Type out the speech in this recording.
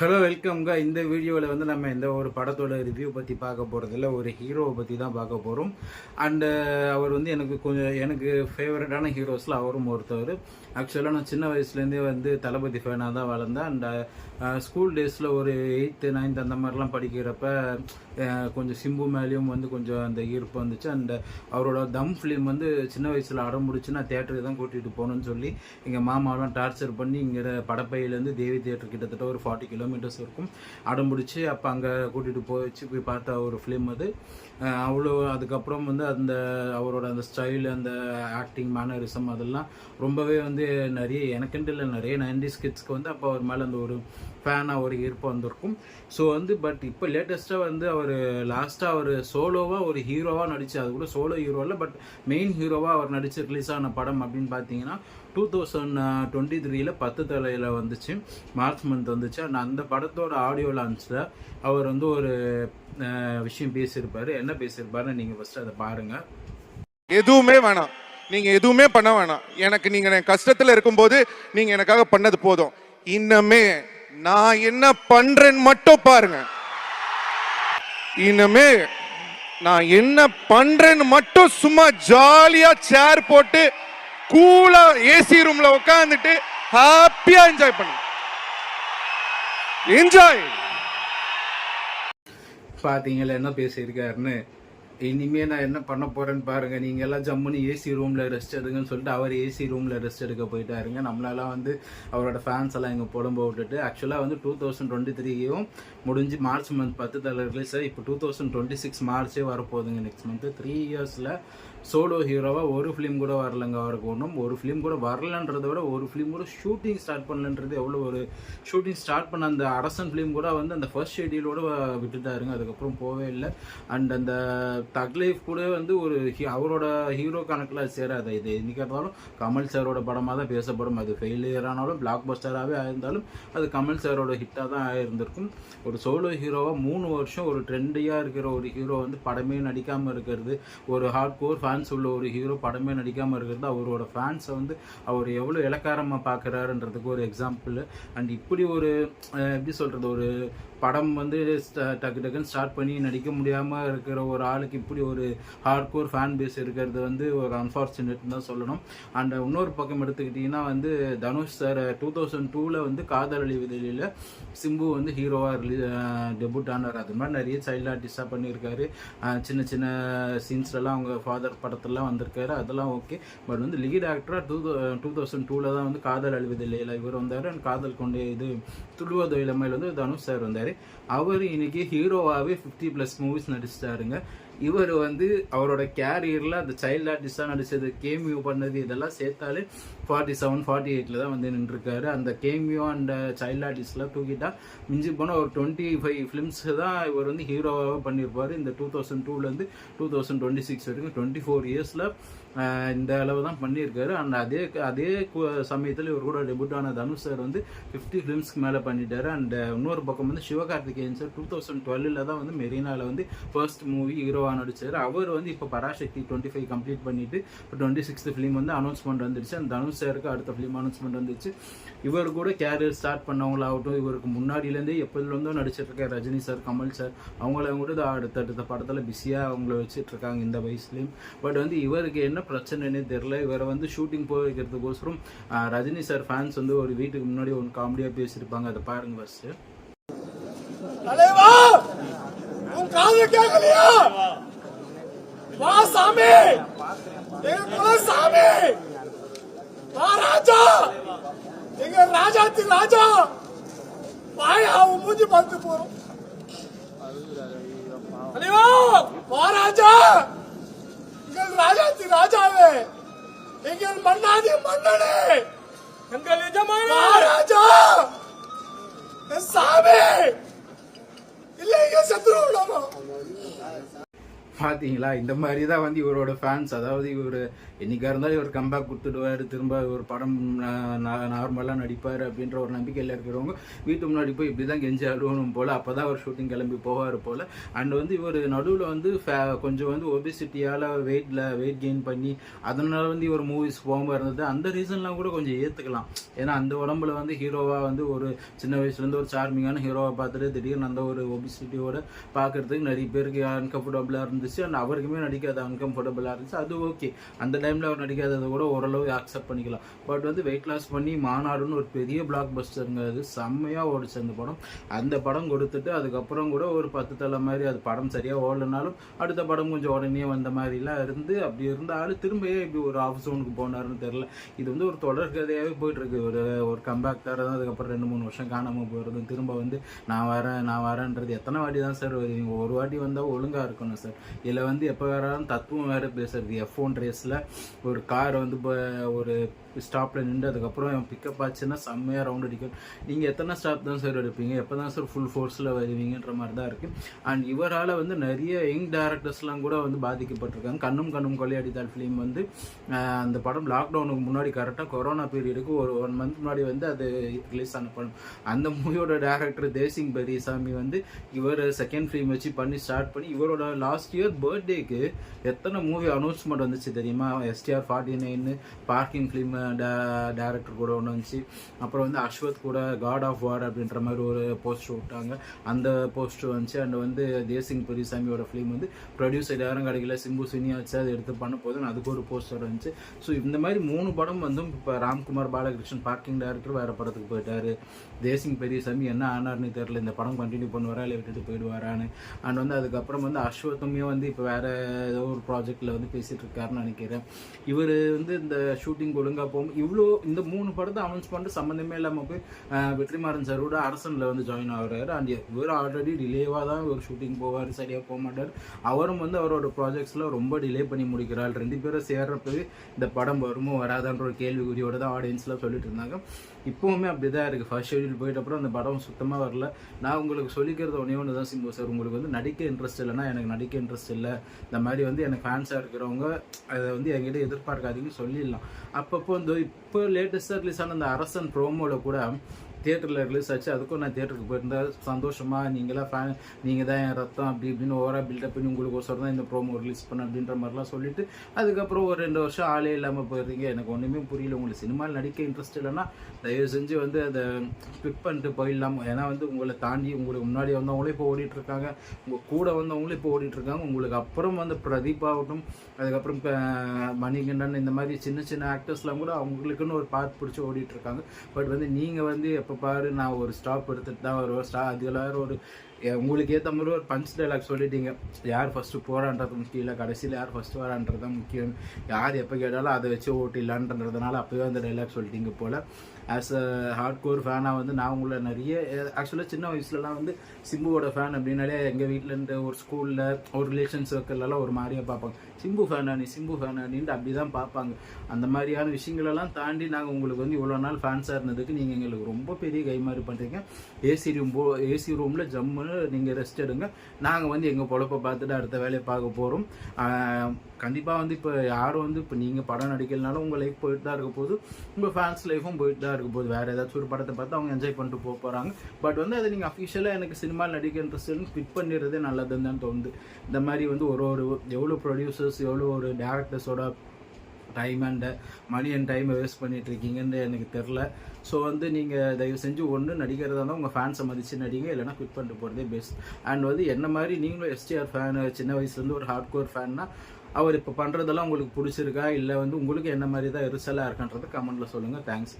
Hello வெல்கம்ங்க இந்த வீடியோவில் வந்து நம்ம இந்த ஒரு படத்தோட ரிவ்யூ பற்றி பார்க்க போகிறதில்ல ஒரு ஹீரோவை பற்றி தான் பார்க்க போகிறோம் அண்டு அவர் வந்து எனக்கு கொஞ்சம் எனக்கு ஃபேவரட்டான ஹீரோஸில் அவரும் ஒருத்தவர். ஆக்சுவலாக நான் சின்ன வயசுலேருந்தே வந்து தளபதி ஃபேனாக தான் வளர்ந்தேன். அண்ட் ஸ்கூல் டேஸில் ஒரு எயித்து நைன்த் அந்த மாதிரிலாம் படிக்கிறப்ப கொஞ்சம் சிம்பு மேலேயும் வந்து கொஞ்சம் அந்த ஈர்ப்பு வந்துச்சு. அண்ட் அவரோட தம் ஃபிலிம் வந்து சின்ன வயசில் அடம் முடிச்சு நான் தேட்டருக்கு தான் கூட்டிகிட்டு போகணும்னு சொல்லி எங்கள் மாமாவெலாம் டார்ச்சர் பண்ணி இங்கே படப்பையிலேருந்து தேவி தேட்டர் கிட்டத்தட்ட ஒரு ஃபார்ட்டி கிலோமீட்டர்ஸ் இருக்கும். அடம் பிடிச்சி அப்போ அங்கே கூட்டிகிட்டு போயிச்சு போய் பார்த்த ஒரு ஃபிலிம் அது. அவ்வளோ அதுக்கப்புறம் வந்து அந்த அவரோட அந்த ஸ்டைல் அந்த ஆக்டிங் மேனரிசம் அதெல்லாம் ரொம்பவே வந்து நிறைய எனக்குன்ட்டு இல்லை நிறைய நைன்டிஸ் கிட்ஸ்க்கு வந்து அப்போ அவர் மேலே அந்த ஒரு ஃபேனாக ஒரு ஈர்ப்பு வந்திருக்கும். ஸோ வந்து பட் இப்போ லேட்டஸ்ட்டாக வந்து அவர் லாஸ்ட்டாக அவர் சோலோவாக ஒரு ஹீரோவாக நடித்து அது கூட சோலோ ஹீரோ இல்லை பட் மெயின் ஹீரோவாக அவர் நடித்து ரிலீஸ் ஆன படம் அப்படின்னு பார்த்தீங்கன்னா டூ தௌசண்ட் டுவெண்ட்டி த்ரீயில் பத்து தலையில் வந்துச்சு. மார்ச் மந்த் வந்துச்சு. அண்ட் அந்த படத்தோட ஆடியோ லான்ச்சில் அவர் வந்து ஒரு விஷயம் பேசியிருப்பார். என்ன பேசியிருப்பாருன்னு நீங்கள் ஃபஸ்ட்டு அதை பாருங்கள் எதுவுமே வேணாம். நீங்கள் எதுவுமே பண்ண வேணாம். எனக்கு நீங்கள் என் கஷ்டத்துல இருக்கும்போது நீங்கள் எனக்காக பண்ணது போதும். இன்னமே நான் என்ன பண்றேன்னு மட்டும் பாருங்க. இனிமே நான் என்ன பண்றேன்னு மட்டும் சும்மா ஜாலியா சேர் போட்டு கூலா ஏசி ரூம்ல உட்காந்துட்டு ஹாப்பியா என்ஜாய் பண்ணு என்ஜாய் பாத்தீங்களா என்ன பேசியிருக்காருன்னு? இனிமே நான் என்ன பண்ண போறேன்னு பாருங்க. நீங்க எல்லாம் ஜம்முன்னு ஏசி ரூம்ல ரெஸ்ட் எடுங்கன்னு சொல்லிட்டு அவர் ஏசி ரூம்ல ரெஸ்ட் எடுக்க போயிட்டாருங்க. நம்மளெல்லாம் வந்து அவரோட ஃபேன்ஸ் எல்லாம் இங்க புலம்ப விட்டுட்டு ஆக்சுவலாக வந்து டூ தௌசண்ட் டுவெண்ட்டி த்ரீயும் முடிஞ்சு மார்ச் மந்த் பத்து தலை ரிலீஸ் இப்போ டூ தௌசண்ட் டுவெண்ட்டி சிக்ஸ் மார்ச்சே வரப்போகுதுங்க நெக்ஸ்ட் மந்த் த்ரீ இயர்ஸில் சோலோ ஹீரோவாக ஒரு ஃபிலிம் கூட வரலங்க அவருக்கு ஒன்றும் ஒரு ஃபிலிம் கூட வரலன்றத விட ஒரு ஃபிலிம் கூட ஷூட்டிங் ஸ்டார்ட் பண்ணலன்றது எவ்வளோ ஒரு ஷூட்டிங் ஸ்டார்ட் பண்ண அந்த அரசன் ஃபிலிம் கூட வந்து அந்த ஃபர்ஸ்ட் ஷெடியூலோட விட்டுட்டாருங்க. அதுக்கப்புறம் போவே இல்லை. அண்ட் அந்த தக் லைஃப் கூட வந்து ஒரு அவரோட ஹீரோ கணக்கில் சேராது. இது என்னைக்கா இருந்தாலும் கமல் சாரோட படமாக தான் பேசப்படும். அது ஃபெயிலியர் ஆனாலும் பிளாக் பஸ்டராகவே ஆயிருந்தாலும் அது கமல் சாரோட ஹிட்டாக தான் ஆயிருந்திருக்கும். ஒரு சோலோ ஹீரோவாக மூணு வருஷம் ஒரு ட்ரெண்டியாக இருக்கிற ஒரு ஹீரோ வந்து படமே நடிக்காமல் இருக்கிறது. ஒரு ஹார்ட் கோர் ஃபேன்ஸ் உள்ள ஒரு ஹீரோ படமே நடிக்காமல் இருக்கிறது. அவரோட ஃபேன்ஸை வந்து அவர் எவ்வளோ இலக்காரமாக பார்க்குறாருன்றதுக்கு ஒரு எக்ஸாம்பிள் அண்ட் இப்படி ஒரு எப்படி சொல்கிறது ஒரு படம் வந்து டக்கு டக்குன்னு ஸ்டார்ட் பண்ணி நடிக்க முடியாமல் இருக்கிற ஒரு ஆளுக்கு இப்படி ஒரு ஹார்ட் கோர் ஃபேன் பேஸ் இருக்கிறது வந்து ஒரு அன்ஃபார்ச்சுனேட் தான் சொல்லணும். அண்ட் இன்னொரு பக்கம் எடுத்துக்கிட்டிங்கன்னா வந்து தனுஷ் சார் டூ தௌசண்ட் டூவில் வந்து காதல் அழிவுதலியில் சிம்பு வந்து ஹீரோவாக ரிலீ டெபுட் ஆனார். அது மாதிரி நிறைய சைல்டு ஆர்டிஸ்டாக பண்ணியிருக்காரு. சின்ன சின்ன சீன்ஸ்லலாம் அவங்க ஃபாதர் படத்தெல்லாம் வந்திருக்காரு. அதெல்லாம் ஓகே பட் வந்து லீட் ஆக்டராக டூ டூ தௌசண்ட் டூவில் தான் வந்து காதல் அழிவதில்லையில் இவர் வந்தார் அண்ட் காதல் கொண்டே இது துளுவதோ இளமையில் வந்து தனுஷ் சார் வந்தார். அவர் இன்றைக்கி ஹீரோவாகவே ஃபிஃப்டி ப்ளஸ் மூவிஸ் நடிச்சிட்டாருங்க. இவர் வந்து அவரோட கேரியரில் அந்த சைல்டு ஆர்டிஸ்டாக நடிச்சது கேமியோ பண்ணது இதெல்லாம் சேர்த்தாலே ஃபார்ட்டி செவன் ஃபார்ட்டி எயிட்டில் தான் வந்து நின்றுருக்காரு. அந்த கேமியோ அண்ட் சைல்டு ஆர்டிஸ்ட்லாம் தூக்கிட்டா மிஞ்சி போனால் ஒரு டுவெண்ட்டி ஃபைவ் ஃபிலிம்ஸ் தான் இவர் வந்து ஹீரோவாக பண்ணியிருப்பார் இந்த டூ தௌசண்ட் டூலேருந்து டூ தௌசண்ட் டுவெண்ட்டி சிக்ஸ் வரைக்கும் டுவெண்ட்டி ஃபோர் இயர்ஸில் இந்த அளவு தான் பண்ணியிருக்காரு. அண்ட் அதே அதே சமயத்தில் இவர் கூட டெபுட் ஆன தனுஷ் சார் வந்து ஃபிஃப்டி ஃபிலிம்ஸ்க்கு மேலே பண்ணிட்டாரு. அண்ட் இன்னொரு பக்கம் வந்து சிவகார்த்திகேயன் சார் டூ தௌசண்ட் டுவெல்லில் தான் வந்து மெரினாவில் வந்து ஃபர்ஸ்ட் மூவி ஹீரோவாக நடிச்சார். அவர் வந்து இப்போ பராசக்தி டுவெண்ட்டி ஃபைவ் கம்ப்ளீட் பண்ணிட்டு இப்போ டுவெண்ட்டி சிக்ஸ்த் ஃபிலிம் வந்து அனௌன்ஸ்மெண்ட் வந்துருச்சு. அந்த தனுஷ் சாருக்கு அடுத்த ஃபிலிம் அனௌன்ஸ்மெண்ட் வந்துச்சு இவர் கூட கேரியர் ஸ்டார்ட் பண்ணவங்களாகட்டும் இவருக்கு முன்னாடியிலேருந்தே எப்போதுலேருந்தோ நடிச்சிட்டு ரஜினி சார் கமல் சார் அவங்கள கூட அடுத்த அடுத்தடுத்த படத்தில் பிஸியாக அவங்கள வச்சுட்டு இருக்காங்க இந்த வயசுலேயும். பட் வந்து இவருக்கு என்ன பிரச்சனைன்னு தெரில இவரை வந்து ஷூட்டிங் போக வைக்கிறதுக்கோசரம் ரஜினி சார் ஃபேன்ஸ் வந்து ஒரு வீட்டுக்கு முன்னாடி ஒன்று காமெடியாக பேசியிருப்பாங்க. அதை பாருங்க ஃபஸ்ட்டு தலைவா! உன் காது கேட்கலையா? வா சாமி! எங்க சாமி வா ராஜா! எங்க ராஜாத்தி ராஜா! வாயா உன் மூஞ்சி பார்த்து போறோம். தலைவா! வா ராஜா! எங்கள் ராஜாத்தி ராஜாவே. எங்கள் மன்னாதி மன்னனே. எங்கள் எஜமான. ராஜா சாமி. இல்ல இங்க சத்ரு விடாமா பார்த்தீங்களா இந்த மாதிரி தான் வந்து இவரோட ஃபேன்ஸ் அதாவது இவர் என்றைக்காக இருந்தாலும் இவர் கம்பேக் கொடுத்துடுவார். திரும்ப ஒரு படம் நார்மலாக நடிப்பார் அப்படின்ற ஒரு நம்பிக்கையில் இருக்கிறவங்க வீட்டு முன்னாடி போய் இப்படி தான் கெஞ்சி அழுவணும் போல் அப்போ தான் அவர் ஷூட்டிங் கிளம்பி போவார் போல். அண்ட் வந்து இவர் நடுவில் வந்து ஃபே கொஞ்சம் வந்து ஒபிசிட்டியால் வெயிட்டில் வெயிட் கெயின் பண்ணி அதனால வந்து இவர் மூவிஸ் போகாமல் இருந்தது. அந்த ரீசன்லாம் கூட கொஞ்சம் ஏற்றுக்கலாம் ஏன்னா அந்த உடம்புல வந்து ஹீரோவாக வந்து ஒரு சின்ன வயசுலேருந்து ஒரு சார்மிங்கான ஹீரோவை பார்த்துட்டு திடீர்னு அந்த ஒரு ஒபிசிட்டியோட பார்க்கறதுக்கு நிறைய பேருக்கு அன்கம்ஃபர்டபுளாக இருந்துச்சு. அண்ட் அவருக்குமே நடிக்காது அன்கம்ஃபர்டபுளாக இருந்துச்சு. அது ஓகே அந்த டைமில் அவர் நடிக்காததை கூட ஓரளவு அக்செப்ட் பண்ணிக்கலாம். பட் வந்து வெயிட் லாஸ் பண்ணி மாநாடுன்னு ஒரு பெரிய பிளாக் பஸ்டருங்கிறது செம்மையாக ஓடிச்சு அந்த படம். அந்த படம் கொடுத்துட்டு அதுக்கப்புறம் கூட ஒரு பத்து தலை மாதிரி அது படம் சரியாக ஓடலனாலும் அடுத்த படம் கொஞ்சம் உடனே வந்த மாதிரிலாம் இருந்து அப்படி இருந்தாலும் திரும்பவே திரும்ப இப்படி ஒரு ஆஃப் ஜோனுக்கு போனாருன்னு தெரில இது வந்து ஒரு தொடர் கதையாகவே போயிட்டுருக்கு. ஒரு ஒரு கம்பேக் தான் அதுக்கப்புறம் ரெண்டு மூணு வருஷம் காணாமல் போயிருந்தோம் திரும்ப வந்து நான் வரேன் நான் வரேன்றது எத்தனை வாட்டி தான் சார் வருவீங்க? ஒரு வாட்டி வந்தால் ஒழுங்காக இருக்கணும் சார் இதில் வந்து எப்போ வேறாலும் தத்துவம் வேறு பேசுறது. எஃப் ஒன் ரேஸில் ஒரு கார் வந்து இப்போ ஒரு ஸ்டாப்பில் நின்று அதுக்கப்புறம் பிக்கப் ஆச்சுன்னா செம்மையாக ரவுண்ட் அடிக்கும். நீங்கள் எத்தனை ஸ்டாப் தான் சார் எடுப்பீங்க? எப்போ தான் சார் ஃபுல் ஃபோர்ஸில் வருவீங்கன்ற மாதிரி தான் இருக்குது அண்ட் இவரால் வந்து நிறைய யங் டேரக்டர்ஸ்லாம் கூட வந்து பாதிக்கப்பட்டிருக்காங்க. கண்ணும் கண்ணும் கொள்ளையடித்தால் ஃபிலிம் வந்து அந்த படம் லாக்டவுனுக்கு முன்னாடி கரெக்டாக கொரோனா பீரியடுக்கு ஒரு ஒன் மந்த் முன்னாடி வந்து அது ரிலீஸ் ஆன படம் அந்த மூவியோட டேரக்டர் தேசிங் பெரியசாமி வந்து இவர் செகண்ட் ஃபிலிம் வச்சு பண்ணி ஸ்டார்ட் பண்ணி இவரோட லாஸ்ட் இயர் பர்த்டேக்கு எத்தனை மூவி அனௌன்ஸ்மெண்ட் வந்துச்சு தெரியுமா? STR forty nine parking film director கூட ஒன்று வந்துச்சு. அப்புறம் வந்து அஸ்வத் கூட காட் ஆஃப் வார் அப்படின்ற மாதிரி ஒரு போஸ்டர் விட்டாங்க. அந்த போஸ்டர் வந்துச்சு. அண்ட் வந்து தேசிங் பெரியசாமியோட ஃபிலிம் வந்து ப்ரொடியூசர் யாரும் கிடைக்கல. சிம்பு சினியா வச்சு அதை எடுத்து பண்ண போதுன்னு அதுக்கு ஒரு போஸ்டர் வந்துச்சு. ஸோ இந்த மாதிரி மூணு படம் வந்து இப்போ ராம்குமார் பாலகிருஷ்ணன் பார்க்கிங் டேரக்டர் வேறு படத்துக்கு போயிட்டாரு. தேசிங் பெரியசாமி என்ன ஆனார்னு தெரியல. இந்த படம் கண்டினியூ பண்ணுவாரா இல்லை விட்டுட்டு போயிடுவாரான்னு. அண்ட் வந்து அதுக்கப்புறம் வந்து அஸ்வத்துமே வந்து வந்து இப்போ வேறு ஏதோ ஒரு ப்ராஜெக்டில் வந்து பேசிகிட்டு இருக்காருன்னு நினைக்கிறேன். இவர் வந்து இந்த ஷூட்டிங் ஒழுங்காக போகும். இவ்வளோ இந்த மூணு படத்தை அனௌன்ஸ் பண்ணிட்டு சம்மந்தமே இல்லாமல் போய் வெற்றிமாறன் சாரோட அரசனில் வந்து ஜாயின் ஆகுறாரு. அண்ட் இவர் ஆல்ரெடி டிலேவாக தான் இவர் ஷூட்டிங் போவார் சரியாக போக மாட்டார். அவரும் வந்து அவரோட ப்ராஜெக்ட்ஸில் ரொம்ப டிலே பண்ணி முடிக்கிறாள் ரெண்டு பேரும் சேர்றப்பவே இந்த படம் வருமோ வராதான்ற ஒரு கேள்விக்குறியோட தான் ஆடியன்ஸ்லாம் சொல்லிட்டு இருந்தாங்க. இப்போவுமே அப்படி தான் இருக்குது ஃபர்ஸ்ட் ஷெடியூல் போயிட்ட அப்புறம் அந்த படம் சுத்தமாக வரல. நான் உங்களுக்கு சொல்லிக்கிறது ஒன்றே ஒன்று தான் சிம்பு சார். உங்களுக்கு வந்து நடிக்க இன்ட்ரெஸ்ட் இல்லைன்னா எனக்கு நடிக்க இன்ட்ரெஸ்ட் இல்லை. இந்த மாதிரி வந்து எனக்கு ஃபேன்ஸாக இருக்கிறவங்க அதை வந்து என்கிட்ட எதிர்பார்க்காதீங்கன்னு சொல்லிடலாம். அப்பப்போ வந்து இப்போ லேட்டஸ்ட்டாக ரிலீஸ் ஆன அந்த அரசன் ப்ரோமோவில் கூட தேட்டரில் ரிலீஸ் ஆச்சு. அதுக்கும் நான் தேட்டருக்கு போயிருந்தேன். சந்தோஷமாக நீங்களாம் ஃபேன் நீங்கள் தான் என் ரத்தம் அப்படி இப்படின்னு ஓவராக பில்டப் பண்ணி உங்களுக்கு ஒசரம் தான் இந்த ப்ரோமோ ரிலீஸ் பண்ண அப்படின்ற மாதிரிலாம் சொல்லிட்டு அதுக்கப்புறம் ஒரு ரெண்டு வருஷம் ஆளே இல்லாமல் போயிருந்தீங்க. எனக்கு ஒன்றுமே புரியல. உங்களுக்கு சினிமாவில் நடிக்க இன்ட்ரெஸ்ட் இல்லைன்னா தயவு செஞ்சு வந்து அதை குவிட் பண்ணிட்டு போயிடலாம். ஏன்னா வந்து உங்களை தாண்டி உங்களுக்கு முன்னாடி வந்தவங்களே இப்போ ஓடிட்டுருக்காங்க. உங்கள் கூட வந்தவங்களும் இப்போ ஓடிட்டு இருக்காங்க உங்களுக்கு அப்புறம் வந்து பிரதீப் ஆகட்டும் அதுக்கப்புறம் இப்போ மணிகண்டன் இந்த மாதிரி சின்ன சின்ன ஆக்டர்ஸ்லாம் கூட அவங்களுக்குன்னு ஒரு பார்ட் பிடிச்சி ஓடிட்டுருக்காங்க. பட் வந்து நீங்கள் வந்து எப்போ பாரு நான் ஒரு ஸ்டாப் எடுத்துட்டு தான் வருவேன். ஸ்டா அதில் ஒரு உங்களுக்கு ஏற்ற மாதிரி ஒரு பஞ்ச் டைலாக் சொல்லிட்டீங்க. யார் ஃபஸ்ட்டு போகிறான்றது முக்கியம் இல்லை கடைசியில் யார் ஃபஸ்ட்டு வரான்றது தான் முக்கியம். யார் எப்போ கேட்டாலும் அதை வச்சு ஓட்டிடலான்றதுனால அப்போவே அந்த டைலாக் சொல்லிட்டீங்க போல். ஆஸ் அ ஹார்ட் கோர் ஃபேனாக வந்து நான் உங்களை நிறைய ஆக்சுவலாக சின்ன வயசுலலாம் வந்து சிம்புவோட ஃபேன் அப்படின்னாலே எங்கள் வீட்டிலேருந்து ஒரு ஸ்கூலில் ஒரு ரிலேஷன் சர்க்கிள்லலாம் ஒரு மாதிரியாக பார்ப்பாங்க. சிம்பு ஃபேனா நீ சிம்பு ஃபேனா நீன்ட்டு அப்படி தான் பார்ப்பாங்க. அந்த மாதிரியான விஷயங்களெல்லாம் தாண்டி நாங்கள் உங்களுக்கு வந்து இவ்வளோ நாள் ஃபேன்ஸாக இருந்ததுக்கு நீங்கள் எங்களுக்கு ரொம்ப பெரிய கைமாறி பண்ணுறீங்க ஏசி ரூம் போ ஏசி ரூமில் ஜம்முன்னு நீங்கள் ரெஸ்ட் எடுங்க. நாங்கள் வந்து எங்கள் பொழப்பை பார்த்துட்டு அடுத்த வேலையை பார்க்க போகிறோம் கண்டிப்பாக வந்து இப்போ யாரும் வந்து இப்போ நீங்கள் படம் நடிக்கலனாலும் உங்கள் லைஃப் போயிட்டு தான் இருக்க போது உங்கள் ஃபேன்ஸ் லைஃபும் போயிட்டு தான் இருக்க போது வேறு ஏதாச்சும் ஒரு படத்தை பார்த்து அவங்க என்ஜாய் பண்ணிட்டு போக போகிறாங்க பட் வந்து அதை நீங்கள் அஃபிஷியலாக எனக்கு சினிமாவில் நடிக்க இன்ட்ரெஸ்ட்னு ஃபிட் பண்ணிடுறதே நல்லதுன்னு தான் தோணுது. இந்த மாதிரி வந்து ஒரு ஒரு எவ்வளோ ப்ரொடியூசர்ஸ் எவ்வளோ ஒரு டேரக்டர்ஸோட டைம் அண்ட் மணி அண்ட் டைமை வேஸ்ட் பண்ணிட்டு இருக்கீங்கன்னு எனக்கு தெரில. ஸோ வந்து நீங்கள் தயவு செஞ்சு ஒன்று நடிக்கிறதா இருந்தால் உங்கள் ஃபேன்ஸை மதித்து நடிங்க இல்லைனா குவிட் பண்ணிட்டு போகிறதே பெஸ்ட் அண்ட் வந்து என்ன மாதிரி நீங்களும் எஸ்டிஆர் ஃபேனு சின்ன வயசுலேருந்து ஒரு ஹார்ட் கோர் ஃபேன்னா அவர் இப்போ பண்ணுறதெல்லாம் உங்களுக்கு பிடிச்சிருக்கா? இல்லை வந்து உங்களுக்கு என்ன மாதிரி தான் எரிசலாக இருக்கான்றதை கமெண்ட்டில் சொல்லுங்கள் தேங்க்ஸ்